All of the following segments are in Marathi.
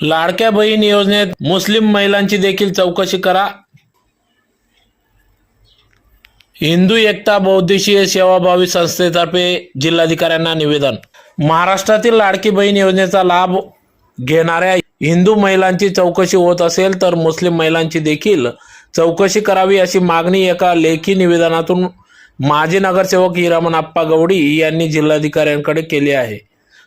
लाडक्या बहीण योजनेत मुस्लिम महिलांची देखील चौकशी करा. हिंदू एकता बौद्धिशीय सेवाभावी संस्थेतर्फे जिल्हाधिकाऱ्यांना निवेदन. महाराष्ट्रातील लाडकी बहीण योजनेचा लाभ घेणाऱ्या हिंदू महिलांची चौकशी होत असेल तर मुस्लिम महिलांची देखील चौकशी करावी अशी मागणी एका लेखी निवेदनातून माजी नगरसेवक हिरामन आप्पा गवडी यांनी जिल्हाधिकाऱ्यांकडे केली आहे.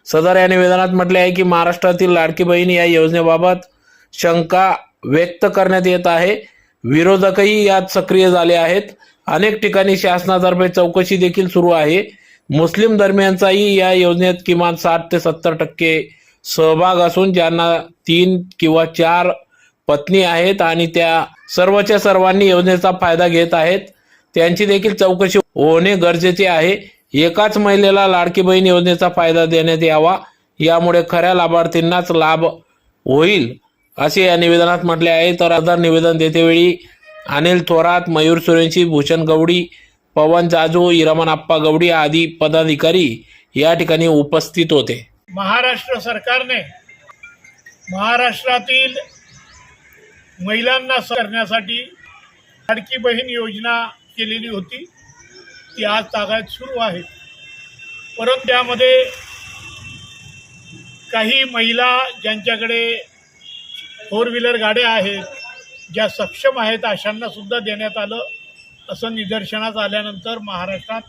सदर या निवेदनात म्हटले आहे की महाराष्ट्रातील लाडकी बहीण या योजनेबाबत शंका व्यक्त करण्यात येत आहे. विरोधकही यात सक्रिय झाले आहेत. अनेक ठिकाणी शासनातर्फे चौकशी देखील सुरू आहे. मुस्लिम धर्मियांचाही या योजनेत किमान साठ ते सत्तर टक्के सहभाग असून ज्यांना तीन किंवा चार पत्नी आहेत आणि त्या सर्वच्या सर्वांनी योजनेचा फायदा घेत आहेत त्यांची देखील चौकशी होणे गरजेचे आहे. एकाच महिलेला लाडकी बहीण योजनेचा फायदा देण्यात यावा. यामुळे खऱ्या लाभार्थींनाच लाभ होईल असे या निवेदनात म्हटले आहे. तर आधार निवेदन देतेवेळी अनिल थोरात मयूर सुरेंशी भूषण गवडी पवन जाजू इरमन आप्पा गवडी आदी पदाधिकारी या ठिकाणी उपस्थित होते. महाराष्ट्र सरकारने महाराष्ट्रातील महिलांना करण्यासाठी लाडकी बहीण योजना केलेली होती. ती आज तागायत सुरू आहे. परंतु त्यामध्ये काही महिला ज्यांच्याकडे फोर व्हीलर गाड्या आहेत ज्या सक्षम आहेत अशांनासुद्धा देण्यात आलं. असं निदर्शनास आल्यानंतर महाराष्ट्रात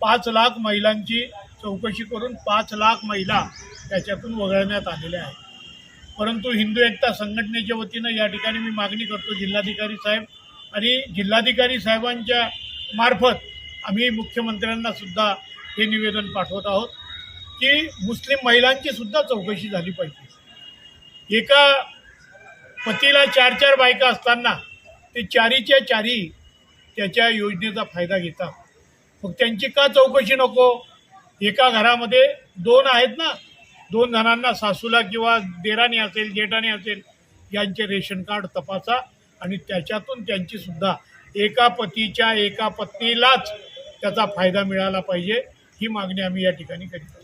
पाच लाख महिलांची चौकशी करून पाच लाख महिला त्याच्यातून वगळण्यात आलेल्या आहेत. परंतु हिंदू एकता संघटनेच्या वतीनं या ठिकाणी मी मागणी करतो जिल्हाधिकारी साहेब. आणि जिल्हाधिकारी साहेबांच्या मार्फत आम्ही मुख्यमंत्र्यांना सुद्धा हे निवेदन पाठवत आहोत की मुस्लिम महिलांची सुद्धा चौकशी झाली पाहिजे. एका पतीला चार चार बायका असताना ते चारीच्या चारी त्याच्या योजनेचा फायदा घेतात. मग त्यांची का चौकशी नको? एका घरामध्ये दोन आहेत ना? दोन जणांना सासूला किंवा देराने असेल जेठाने असेल यांचे रेशन कार्ड तपासा आणि त्याच्यातून त्यांची सुद्धा एका पतीच्या एका पत्नीलाच त्याचा फायदा मिळाला पाहिजे ही मागणी आम्ही या ठिकाणी करीत आहोत.